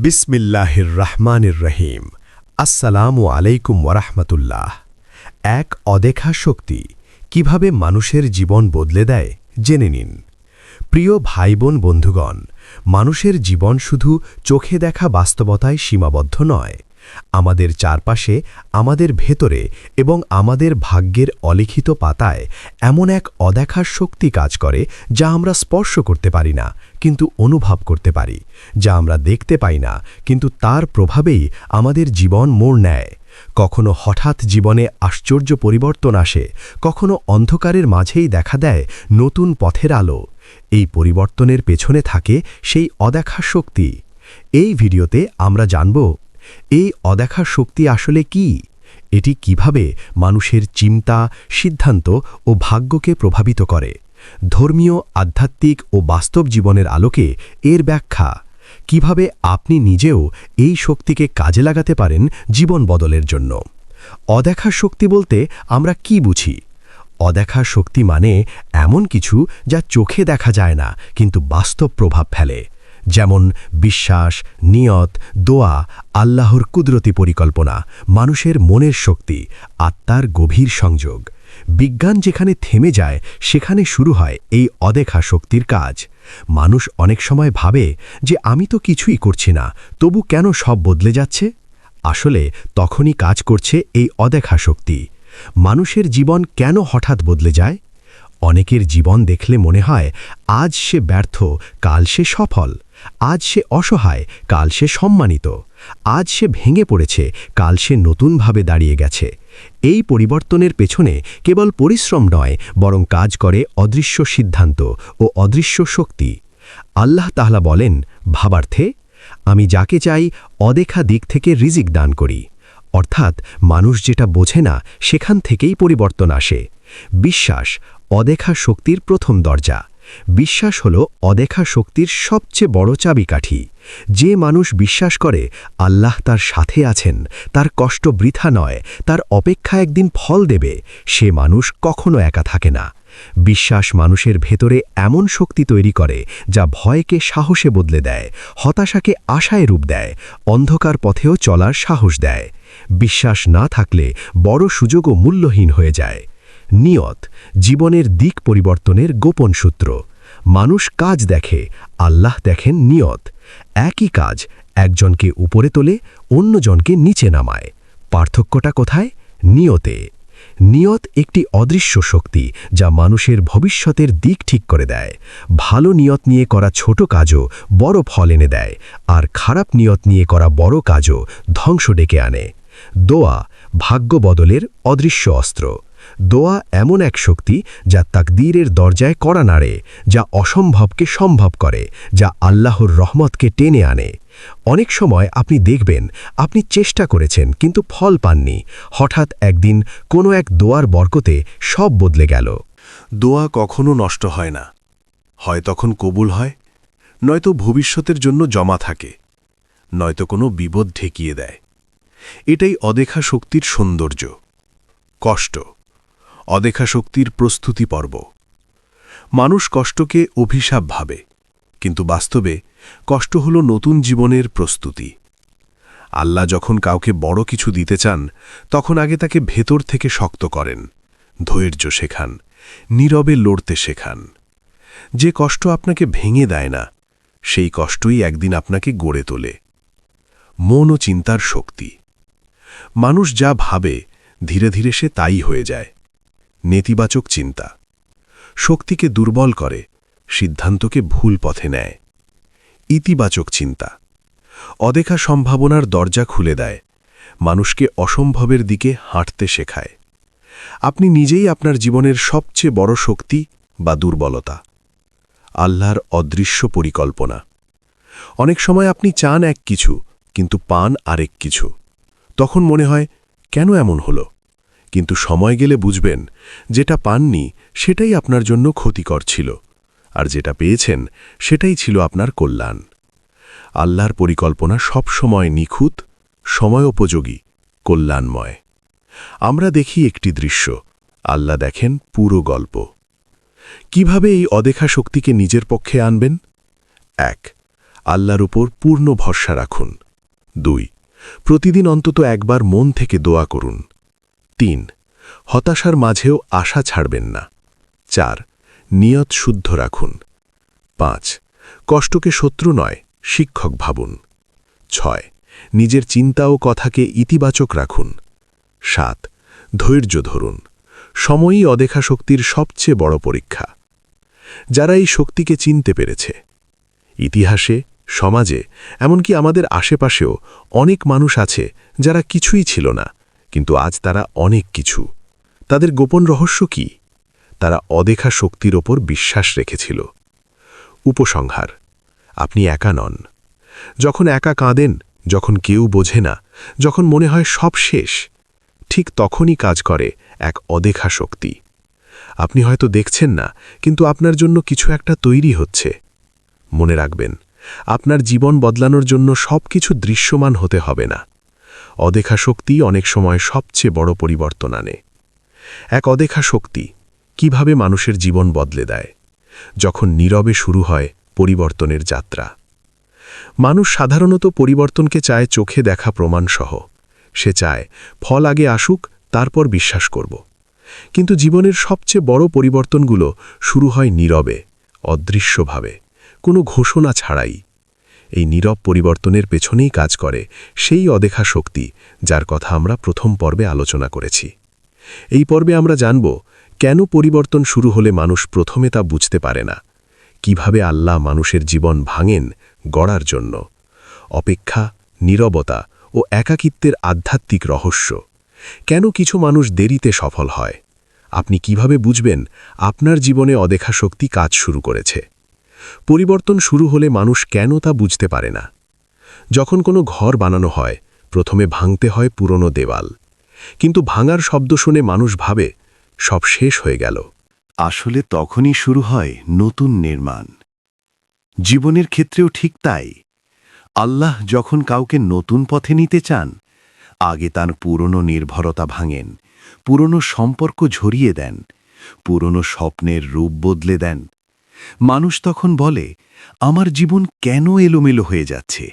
বিসমিল্লাহির রহমানির রহিম আসসালামু আলাইকুম ওরহমতুল্লাহ এক অদেখা শক্তি কীভাবে মানুষের জীবন বদলে দেয় জেনে নিন। প্রিয় ভাই বোন বন্ধুগণ, মানুষের জীবন শুধু চোখে দেখা বাস্তবতায় সীমাবদ্ধ নয় আমাদের চারপাশে, আমাদের ভেতরে এবং আমাদের ভাগ্যের অলিখিত পাতায় এমন এক অদেখার শক্তি কাজ করে যা আমরা স্পর্শ করতে পারি না, কিন্তু অনুভব করতে পারি, যা আমরা দেখতে পাই না, কিন্তু তার প্রভাবেই আমাদের জীবন মোড় নেয়। কখনো হঠাৎ জীবনে আশ্চর্য পরিবর্তন আসে, কখনো অন্ধকারের মাঝেই দেখা দেয় নতুন পথের আলো। এই পরিবর্তনের পেছনে থাকে সেই অদেখা শক্তি। এই ভিডিওতে আমরা জানব এই অদেখা শক্তি আসলে কি? এটি কীভাবে মানুষের চিন্তা, সিদ্ধান্ত ও ভাগ্যকে প্রভাবিত করে? ধর্মীয়, আধ্যাত্মিক ও বাস্তব জীবনের আলোকে এর ব্যাখ্যা। কীভাবে আপনি নিজেও এই শক্তিকে কাজে লাগাতে পারেন জীবন বদলের জন্য? অদেখা শক্তি বলতে আমরা কি বুঝি? অদেখা শক্তি মানে এমন কিছু যা চোখে দেখা যায় না, কিন্তু বাস্তব প্রভাব ফেলে। যেমন বিশ্বাস, নিয়ত, দোয়া, আল্লাহর কুদরতি পরিকল্পনা, মানুষের মনের শক্তি, আত্মার গভীর সংযোগ। বিজ্ঞান যেখানে থেমে যায়, সেখানে শুরু হয় এই অদেখা শক্তির কাজ। মানুষ অনেক সময় ভাবে যে, আমি তো কিছুই করছি না, তবু কেন সব বদলে যাচ্ছে? আসলে তখনই কাজ করছে এই অদেখা শক্তি। মানুষের জীবন কেন হঠাৎ বদলে যায়? অনেকের জীবন দেখলে মনে হয়, আজ সে ব্যর্থ, কাল সে সফল। আজ সে অসহায়, কাল সে সম্মানিত। আজ সে ভেঙে পড়েছে, কাল সে নতুনভাবে দাঁড়িয়ে গেছে। এই পরিবর্তনের পেছনে কেবল পরিশ্রম নয়, বরং কাজ করে অদৃশ্য সিদ্ধান্ত ও অদৃশ্য শক্তি। আল্লাহ তাহলা বলেন, ভাবার্থে, আমি যাকে চাই, অদেখা দিক থেকে রিজিক দান করি। অর্থাৎ মানুষ যেটা বোঝে না, সেখান থেকেই পরিবর্তন আসে। বিশ্বাস, অদেখা শক্তির প্রথম দরজা। বিশ্বাস হল অদেখা শক্তির সবচেয়ে বড় চাবিকাঠি। যে মানুষ বিশ্বাস করে, আল্লাহ তার সাথে আছেন, তার কষ্ট বৃথা নয়, তার অপেক্ষা একদিন ফল দেবে, সে মানুষ কখনো একা থাকে না। বিশ্বাস মানুষের ভেতরে এমন শক্তি তৈরি করে, যা ভয়কে সাহসে বদলে দেয়, হতাশাকে আশায় রূপ দেয়, অন্ধকার পথেও চলার সাহস দেয়। বিশ্বাস না থাকলে বড় সুযোগও মূল্যহীন হয়ে যায়। নিয়ত, জীবনের দিক পরিবর্তনের গোপন সূত্র। মানুষ কাজ দেখে, আল্লাহ দেখেন নিয়ত। একই কাজ, একজনকে উপরে তোলে, অন্যজনকে নিচে নামায়। পার্থক্যটা কোথায়? নিয়তে। নিয়ত একটি অদৃশ্য শক্তি, যা মানুষের ভবিষ্যতের দিক ঠিক করে দেয়। ভালো নিয়ত নিয়ে করা ছোট কাজও বড় ফল এনে দেয়, আর খারাপ নিয়ত নিয়ে করা বড় কাজও ধ্বংস ডেকে আনে। দোয়া, ভাগ্য বদলের অদৃশ্য অস্ত্র। দোয়া এমন এক শক্তি যা তাকদীরের দরজায় করা নাড়ে, যা অসম্ভবকে সম্ভব করে, যা আল্লাহর রহমতকে টেনে আনে। অনেক সময় আপনি দেখবেন, আপনি চেষ্টা করেছেন কিন্তু ফল পাননি। হঠাৎ একদিন কোনো এক দোয়ার বরকতে সব বদলে গেল। দোয়া কখনো নষ্ট হয় না। হয় তখন কবুল হয়, নয়তো ভবিষ্যতের জন্য জমা থাকে, নয়তো কোনো বিপদ ঢেকিয়ে দেয়। এটাই অদেখা শক্তির সৌন্দর্য, কষ্ট। অদেখা শক্তির প্রস্তুতি পর্ব। মানুষ কষ্টকে অভিশাপ ভাবে, কিন্তু বাস্তবে কষ্ট হল নতুন জীবনের প্রস্তুতি। আল্লাহ যখন কাউকে বড় কিছু দিতে চান, তখন আগে তাকে ভেতর থেকে শক্ত করেন, ধৈর্য শেখান, নীরবে লড়তে শেখান। যে কষ্ট আপনাকে ভেঙে দেয় না, সেই কষ্টই একদিন আপনাকে গড়ে তোলে। মন ও চিন্তার শক্তি। মানুষ যা ভাবে, ধীরে ধীরে সে তাই হয়ে যায়। নেতিবাচক চিন্তা। শক্তিকে দুর্বল করে, সিদ্ধান্তকে ভুল পথে নেয়। ইতিবাচক চিন্তা। অদেখা সম্ভাবনার দরজা খুলে দেয়, মানুষকে অসম্ভবের দিকে হাঁটতে শেখায়। আপনি নিজেই আপনার জীবনের সবচেয়ে বড় শক্তি বা দুর্বলতা। আল্লাহর অদৃশ্য পরিকল্পনা। অনেক সময় আপনি চান এক কিছু, কিন্তু পান আরেক কিছু। তখন মনে হয়, কেন এমন হলো? কিন্তু সময় গেলে বুঝবেন, যেটা পাননি সেটাই আপনার জন্য ক্ষতিকর ছিল, আর যেটা পেয়েছেন সেটাই ছিল আপনার কল্যাণ। আল্লাহর পরিকল্পনা সব সময় নিখুঁত, সময়োপযোগী, কল্যাণময়। আমরা দেখি একটি দৃশ্য, আল্লাহ দেখেন পুরো গল্প। কীভাবে এই অদেখা শক্তিকে নিজের পক্ষে আনবেন? এক, আল্লাহর উপর পূর্ণ ভরসা রাখুন। দুই, প্রতিদিন অন্তত একবার মন থেকে দোয়া করুন। তিন, হতাশার মাঝেও আশা ছাড়বেন না। চার, নিয়ত শুদ্ধ রাখুন। পাঁচ, কষ্টকে শত্রু নয়, শিক্ষক ভাবুন। ছয়, নিজের চিন্তা ও কথাকে ইতিবাচক রাখুন। সাত, ধৈর্য ধরুন। সময়ই অদেখা শক্তির সবচেয়ে বড় পরীক্ষা। যারা এই শক্তিকে চিনতে পেরেছে। ইতিহাসে, সমাজে, এমনকি আমাদের আশেপাশেও অনেক মানুষ আছে যারা কিছুই ছিল না। কিন্তু আজ তারা অনেক কিছু। তাদের গোপন রহস্য কি? তারা অদেখা শক্তির ওপর বিশ্বাস রেখেছিল। উপসংহার, আপনি একা নন। যখন একা কাঁদেন, যখন কেউ বোঝে না, যখন মনে হয় সব শেষ, ঠিক তখনই কাজ করে এক অদেখা শক্তি। আপনি হয়তো দেখছেন না, কিন্তু আপনার জন্য কিছু একটা তৈরি হচ্ছে। মনে রাখবেন, আপনার জীবন বদলানোর জন্য সব কিছু দৃশ্যমান হতে হবে না। অদেখা শক্তি অনেক সময় সবচেয়ে বড় পরিবর্তন আনে। এক অদেখা শক্তি কীভাবে মানুষের জীবন বদলে দেয়? যখন নীরবে শুরু হয় পরিবর্তনের যাত্রা। মানুষ সাধারণত পরিবর্তনকে চায় চোখে দেখা প্রমাণসহ। সে চায় ফল আগে আসুক, তারপর বিশ্বাস করব। কিন্তু জীবনের সবচেয়ে বড় পরিবর্তনগুলো শুরু হয় নীরবে, অদৃশ্যভাবে, কোনো ঘোষণা ছাড়াই। এই নীরব পরিবর্তনের পেছনেই কাজ করে সেই অদেখা শক্তি যার কথা আমরা প্রথম পর্বে আলোচনা করেছি। এই পর্বে আমরা জানব কেন পরিবর্তন শুরু হলে মানুষ প্রথমে তা বুঝতে পারে না। কীভাবে আল্লাহ মানুষের জীবন ভাঙেন গড়ার জন্য। অপেক্ষা, নীরবতা ও একাকিত্বের আধ্যাত্মিক রহস্য। কেন কিছু মানুষ দেরিতে সফল হয়? আপনি কীভাবে বুঝবেন আপনার জীবনে অদেখা শক্তি কাজ শুরু করেছে? পরিবর্তন শুরু হলে মানুষ কেন তা বুঝতে পারে না। যখন কোনো ঘর বানানো হয়, প্রথমে ভাঙতে হয় পুরনো দেওয়াল। কিন্তু ভাঙার শব্দ শুনে মানুষ ভাবে, সব শেষ হয়ে গেল। আসলে তখনই শুরু হয় নতুন নির্মাণ। জীবনের ক্ষেত্রেও ঠিক তাই। আল্লাহ যখন কাউকে নতুন পথে নিতে চান, আগে তার পুরনো নির্ভরতা ভাঙেন, পুরনো সম্পর্ক ঝরিয়ে দেন, পুরনো স্বপ্নের রূপ বদলে দেন মানুষ তখন বলে, আমার জীবন কেন এলোমেলো হয়ে যাচ্ছে?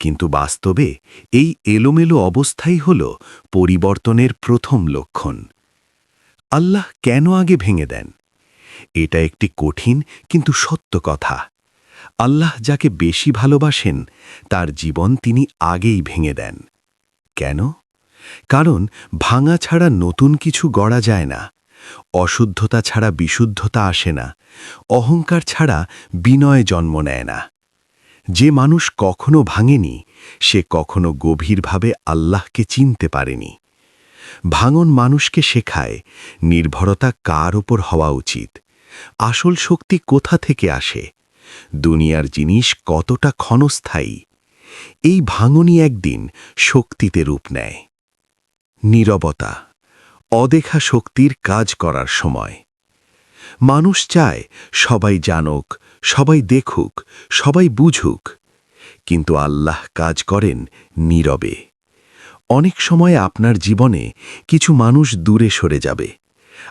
কিন্তু বাস্তবে এই এলোমেলো অবস্থাই হল পরিবর্তনের প্রথম লক্ষণ। আল্লাহ কেন আগে ভেঙে দেন? এটা একটি কঠিন কিন্তু সত্য কথা। আল্লাহ যাকে বেশি ভালোবাসেন, তার জীবন তিনি আগেই ভেঙে দেন। কেন? কারণ ভাঙা ছাড়া নতুন কিছু গড়া যায় না। অশুদ্ধতা ছাড়া বিশুদ্ধতা আসে না, অহংকার ছাড়া বিনয় জন্ম নেয় না। যে মানুষ কখনো ভাঙেনি, সে কখনো গভীরভাবে আল্লাহকে চিনতে পারেনি। ভাঙন মানুষকে শেখায়, নির্ভরতা কার ওপর হওয়া উচিত, আসল শক্তি কোথা থেকে আসে, দুনিয়ার জিনিস কতটা ক্ষণস্থায়ী, এই ভাঙনই একদিন শক্তিতে রূপ নেয়। নীরবতা অদেখা শক্তির কাজ করার সময়। মানুষ চায় সবাই জানুক, সবাই দেখুক, সবাই বুঝুক। কিন্তু আল্লাহ কাজ করেন নীরবে। অনেক সময় আপনার জীবনে কিছু মানুষ দূরে সরে যাবে।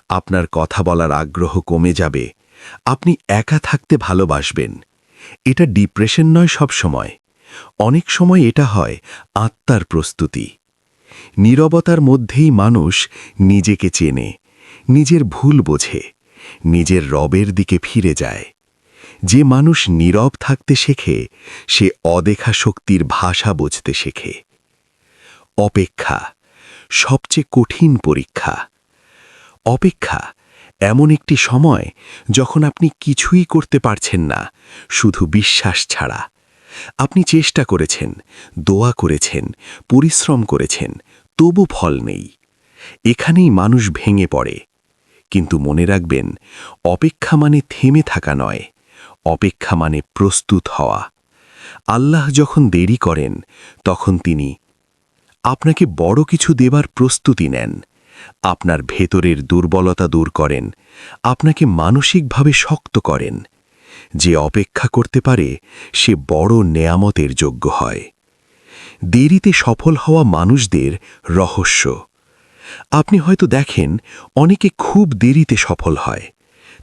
আপনার কথা বলার আগ্রহ কমে যাবে। আপনি একা থাকতে ভালোবাসবেন। এটা ডিপ্রেশন নয় সব সময় অনেক সময় এটা হয় আত্মার প্রস্তুতি। নীরবতার মধ্যেই মানুষ নিজেকে চেনে, নিজের ভুল বোঝে, নিজের রবের দিকে ফিরে যায়। যে মানুষ নীরব থাকতে শেখে, সে অদেখা শক্তির ভাষা বুঝতে শেখে। অপেক্ষা সবচেয়ে কঠিন পরীক্ষা। অপেক্ষা এমন একটি সময় যখন আপনি কিছুই করতে পারছেন না, শুধু বিশ্বাস ছাড়া। আপনি চেষ্টা করেছেন, দোয়া করেছেন, পরিশ্রম করেছেন তবু ফল নেই। এখানেই মানুষ ভেঙে পড়ে। কিন্তু মনে রাখবেন, অপেক্ষা মানে থেমে থাকা নয়, অপেক্ষা মানে প্রস্তুত হওয়া। আল্লাহ যখন দেরি করেন, তখন তিনি আপনাকে বড় কিছু দেবার প্রস্তুতি নেন। আপনার ভেতরের দুর্বলতা দূর করেন, আপনাকে মানসিকভাবে শক্ত করেন। যে অপেক্ষা করতে পারে, সে বড় নেয়ামতের যোগ্য হয়। দেরিতে সফল হওয়া মানুষদের রহস্য। আপনি হয়তো দেখেন, অনেকে খুব দেরিতে সফল হয়।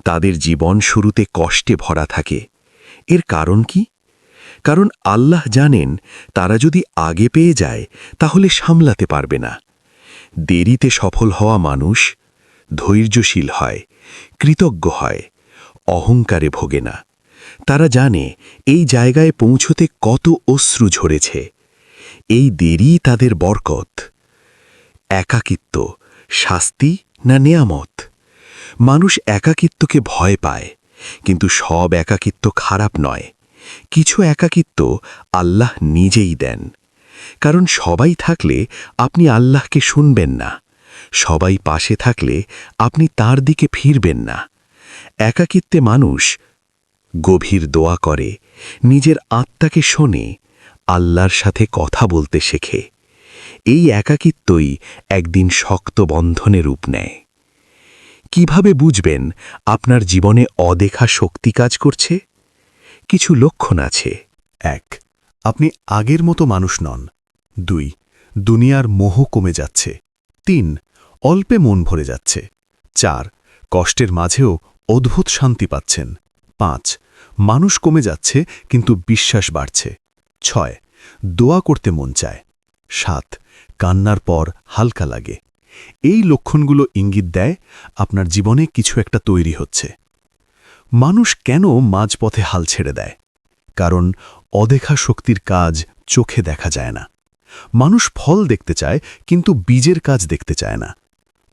তাদের জীবন শুরুতে কষ্টে ভরা থাকে। এর কারণ কি? কারণ আল্লাহ জানেন, তারা যদি আগে পেয়ে যায়, তাহলে সামলাতে পারবে না। দেরিতে সফল হওয়া মানুষ ধৈর্যশীল হয়, কৃতজ্ঞ হয়, অহংকারে ভোগে না। তারা জানে, এই জায়গায় পৌঁছতে কত অশ্রু ঝরেছে। এই দেরি তাদের বরকত। একাকিত্ব, শাস্তি না নেয়ামত? মানুষ একাকিত্বকে ভয় পায়, কিন্তু সব একাকিত্ব খারাপ নয়। কিছু একাকিত্ব আল্লাহ নিজেই দেন। কারণ সবাই থাকলে আপনি আল্লাহকে শুনবেন না। সবাই পাশে থাকলে আপনি তার দিকে ফিরবেন না। একাকিত্বে মানুষ গভীর দোয়া করে, নিজের আত্মাকে শোনে আল্লাহর সাথে কথা বলতে শেখে। এই একাকিত্বই একদিন শক্ত বন্ধনে রূপ নেয়। কীভাবে বুঝবেন আপনার জীবনে অদেখা শক্তি কাজ করছে? কিছু লক্ষণ আছে। এক, আপনি আগের মতো মানুষ নন। দুই, দুনিয়ার মোহ কমে যাচ্ছে। তিন, অল্পে মন ভরে যাচ্ছে। চার, কষ্টের মাঝেও অদ্ভুত শান্তি পাচ্ছেন। পাঁচ, মানুষ কমে যাচ্ছে, কিন্তু বিশ্বাস বাড়ছে। ছয়, দোয়া করতে মন চায়। সাত, কান্নার পর হালকা লাগে। এই লক্ষণগুলো ইঙ্গিত দেয় আপনার জীবনে কিছু একটা তৈরি হচ্ছে। মানুষ কেন মাঝপথে হাল ছেড়ে দেয়? কারণ অদেখা শক্তির কাজ চোখে দেখা যায় না। মানুষ ফল দেখতে চায়, কিন্তু বীজের কাজ দেখতে চায় না।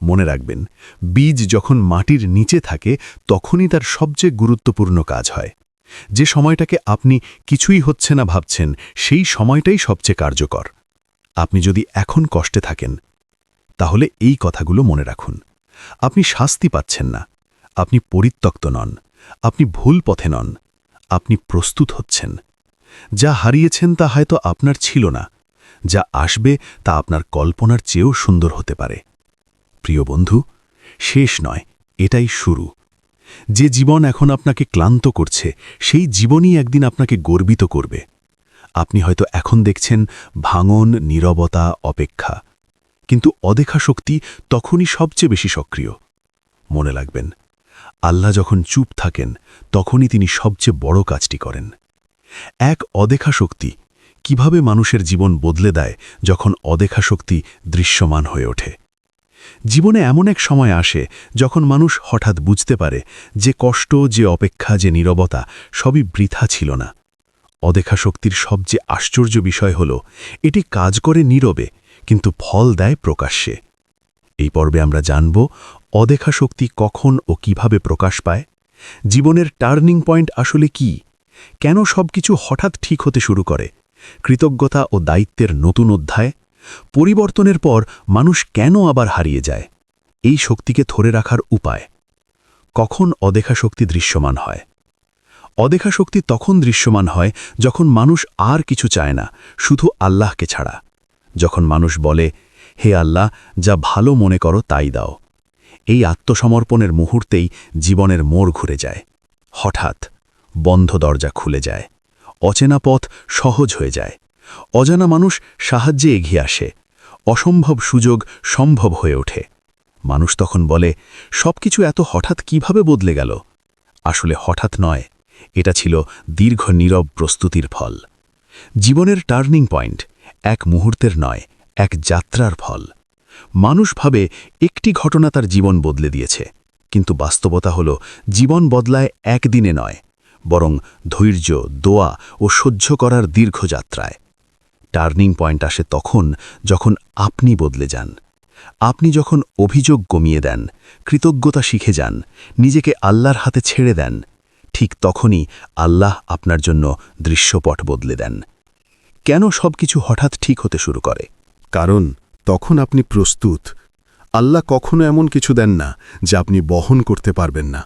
মনে রাখবেন, বীজ যখন মাটির নিচে থাকে, তখনই তার সবচেয়ে গুরুত্বপূর্ণ কাজ হয়। যে সময়টাকে আপনি কিছুই হচ্ছে না ভাবছেন, সেই সময়টাই সবচেয়ে কার্যকর। আপনি যদি এখন কষ্টে থাকেন, তাহলে এই কথাগুলো মনে রাখুন। আপনি শাস্তি পাচ্ছেন না। আপনি পরিত্যক্ত নন। আপনি ভুল পথে নন। আপনি প্রস্তুত হচ্ছেন। যা হারিয়েছেন তা হয়তো আপনার ছিল না। যা আসবে তা আপনার কল্পনার চেয়েও সুন্দর হতে পারে। প্রিয় বন্ধু, শেষ নয়। এটাই শুরু। যে জীবন এখন আপনাকে ক্লান্ত করছে, সেই জীবনই একদিন আপনাকে গর্বিত করবে। আপনি হয়তো এখন দেখছেন ভাঙন, নীরবতা, অপেক্ষা। কিন্তু অদেখা শক্তি তখনই সবচেয়ে বেশি সক্রিয়। মনে লাগবেন আল্লাহ যখন চুপ থাকেন, তখনই তিনি সবচেয়ে বড় কাজটি করেন। এক অদেখা শক্তি কীভাবে মানুষের জীবন বদলে দেয় যখন অদেখা শক্তি দৃশ্যমান হয়ে ওঠে? জীবনে এমন এক সময় আসে যখন মানুষ হঠাৎ বুঝতে পারে যে কষ্ট, যে অপেক্ষা, যে নীরবতা সবই বৃথা ছিল না। অদেখা শক্তির সবচেয়ে আশ্চর্য বিষয় হল, এটি কাজ করে নীরবে, কিন্তু ফল দেয় প্রকাশ্যে। এই পর্বে আমরা জানব, অদেখা শক্তি কখন ও কীভাবে প্রকাশ পায়? জীবনের টার্নিং পয়েন্ট আসলে কি? কেন সবকিছু হঠাৎ ঠিক হতে শুরু করে? কৃতজ্ঞতা ও দায়িত্বের নতুন অধ্যায় পরিবর্তনের পর মানুষ কেন আবার হারিয়ে যায়? এই শক্তিকে ধরে রাখার উপায়। কখন অদেখা শক্তি দৃশ্যমান হয়? অদেখা শক্তি তখন দৃশ্যমান হয় যখন মানুষ আর কিছু চায় না, শুধু আল্লাহকে ছাড়া। যখন মানুষ বলে, হে আল্লাহ, যা ভালো মনে করো তাই দাও। এই আত্মসমর্পণের মুহূর্তেই জীবনের মোড় ঘুরে যায়। হঠাৎ বন্ধ দরজা খুলে যায়। অচেনা পথ সহজ হয়ে যায়। অজানা মানুষ সাহায্যে এগিয়ে আসে। অসম্ভব সুযোগ সম্ভব হয়ে ওঠে। মানুষ তখন বলে, সবকিছু এত হঠাৎ কীভাবে বদলে গেল? আসলে হঠাৎ নয়, এটা ছিল দীর্ঘ নীরব প্রস্তুতির ফল। জীবনের টার্নিং পয়েন্ট এক মুহূর্তের নয়, এক যাত্রার ফল। মানুষ ভাবে একটি ঘটনা তার জীবন বদলে দিয়েছে, কিন্তু বাস্তবতা হল জীবন বদলায় একদিনে নয়, বরং ধৈর্য, দোয়া ও সহ্য করার দীর্ঘ যাত্রায়। টার্নিং পয়েন্ট আসে তখন যখন আপনি বদলে যান। আপনি যখন অভিযোগ কমিয়ে দেন, কৃতজ্ঞতা শিখে যান, নিজেকে আল্লাহর হাতে ছেড়ে দেন, ঠিক তখনই আল্লাহ আপনার জন্য দৃশ্যপট বদলে দেন। কেন সবকিছু হঠাৎ ঠিক হতে শুরু করে? কারণ তখন আপনি প্রস্তুত। আল্লাহ কখনো এমন কিছু দেন না যা আপনি বহন করতে পারবেন না।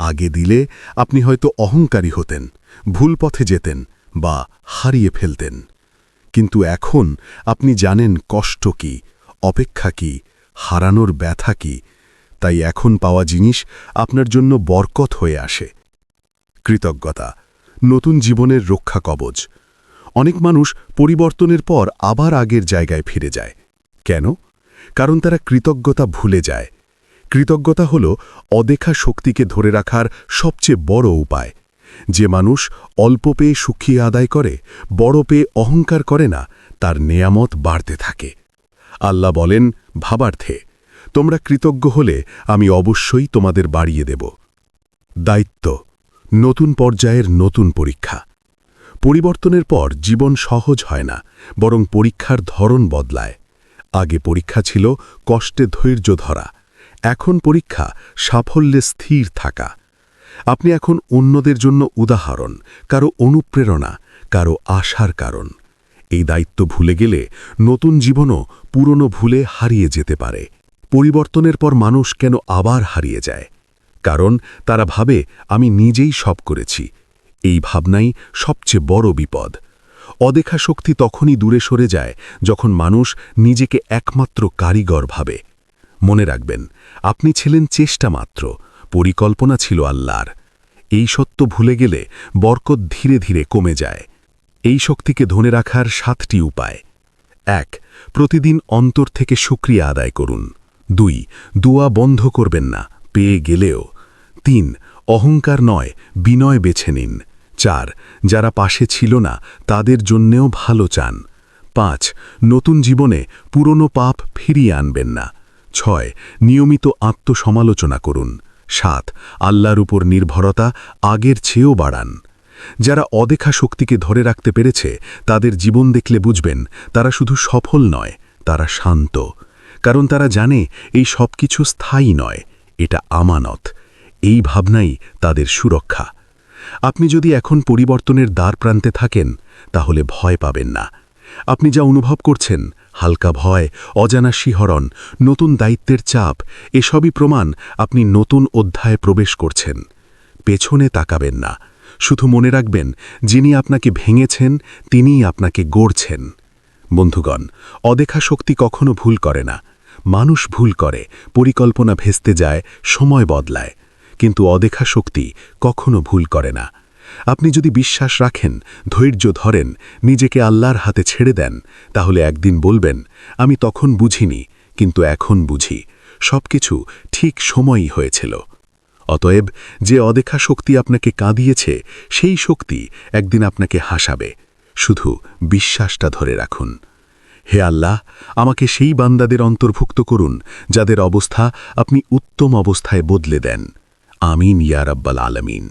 আগে দিলে আপনি হয়তো অহংকারী হতেন, ভুল পথে যেতেন বা হারিয়ে ফেলতেন। কিন্তু এখন আপনি জানেন কষ্ট কি, অপেক্ষা কি, হারানোর ব্যথা কি, তাই এখন পাওয়া জিনিস আপনার জন্য বরকত হয়ে আসে। কৃতজ্ঞতা, নতুন জীবনের রক্ষা কবচ। অনেক মানুষ পরিবর্তনের পর আবার আগের জায়গায় ফিরে যায়। কেন? কারণ তারা কৃতজ্ঞতা ভুলে যায়। কৃতজ্ঞতা হল অদেখা শক্তিকে ধরে রাখার সবচেয়ে বড় উপায়। যে মানুষ অল্প পেয়ে সুখী আদায় করে, বড় পেয়ে অহংকার করে না, তার নেয়ামত বাড়তে থাকে। আল্লাহ বলেন, ভাবার্থে, তোমরা কৃতজ্ঞ হলে আমি অবশ্যই তোমাদের বাড়িয়ে দেব। দায়িত্ব, নতুন পর্যায়ের নতুন পরীক্ষা। পরিবর্তনের পর জীবন সহজ হয় না, বরং পরীক্ষার ধরন বদলায়। আগে পরীক্ষা ছিল কষ্টে ধৈর্য ধরা, এখন পরীক্ষা সাফল্যে স্থির থাকা। আপনি এখন অন্যদের জন্য উদাহরণ, কারও অনুপ্রেরণা, কারও আশার কারণ। এই দায়িত্ব ভুলে গেলে নতুন জীবনও পুরনো ভুলে হারিয়ে যেতে পারে। পরিবর্তনের পর মানুষ কেন আবার হারিয়ে যায়? কারণ তারা ভাবে, আমি নিজেই সব করেছি। এই ভাবনাই সবচেয়ে বড় বিপদ। অদেখা শক্তি তখনই দূরে সরে যায় যখন মানুষ নিজেকে একমাত্র কারিগর ভাবে। মনে রাখবেন, আপনি ছিলেন চেষ্টা মাত্র পরিকল্পনা ছিল আল্লাহর। এই সত্য ভুলে গেলে বরকত ধীরে ধীরে কমে যায়। এই শক্তিকে ধরে রাখার সাতটি উপায়। এক, প্রতিদিন অন্তর থেকে সুক্রিয়া আদায় করুন। দুই, দুয়া বন্ধ করবেন না, পেয়ে গেলেও। তিন, অহংকার নয়, বিনয় বেছে নিন। চার, যারা পাশে ছিল না, তাদের জন্যেও ভালো চান। পাঁচ, নতুন জীবনে পুরনো পাপ ফিরিয়ে আনবেন না। ছয়, নিয়মিত আত্মসমালোচনা করুন। সাত, আল্লাহর উপর নির্ভরতা আগের চেয়েও বাড়ান। যারা অদেখা শক্তিকে ধরে রাখতে পেরেছে, তাদের জীবন দেখলে বুঝবেন, তারা শুধু সফল নয়, তারা শান্ত। কারণ তারা জানে, এই সব কিছু স্থায়ী নয়, এটা আমানত। এই ভাবনাই তাদের সুরক্ষা। আপনি যদি এখন পরিবর্তনের দ্বার প্রান্তে থাকেন, তাহলে ভয় পাবেন না। আপনি যা অনুভব করছেন, হালকা ভয়, অজানা শিহরণ, নতুন দায়িত্বের চাপ, এসবই প্রমাণ আপনি নতুন অধ্যায়ে প্রবেশ করছেন। পেছনে তাকাবেন না। শুধু মনে রাখবেন, যিনি আপনাকে ভেঙেছেন, তিনিই আপনাকে গড়ছেন। বন্ধুগণ, অদেখা শক্তি কখনো ভুল করে না। মানুষ ভুল করে, পরিকল্পনা ভেস্তে যায়, সময় বদলায়। কিন্তু অদেখা শক্তি কখনো ভুল করে না। আপনি যদি বিশ্বাস রাখেন, ধৈর্য ধরেন, নিজেকে আল্লাহর হাতে ছেড়ে দেন, তাহলে একদিন বলবেন, আমি তখন বুঝিনি, কিন্তু এখন বুঝি। সবকিছু ঠিক সময়ই হয়েছিল। অতএব যে অদেখা শক্তি আপনাকে কাঁদিয়েছে, সেই শক্তি একদিন আপনাকে হাসাবে। শুধু বিশ্বাসটা ধরে রাখুন। হে আল্লাহ, আমাকে সেই বান্দাদের অন্তর্ভুক্ত করুন, যাদের অবস্থা আপনি উত্তম অবস্থায় বদলে দেন। আমিন, ইয়া রাব্বাল আলমিন।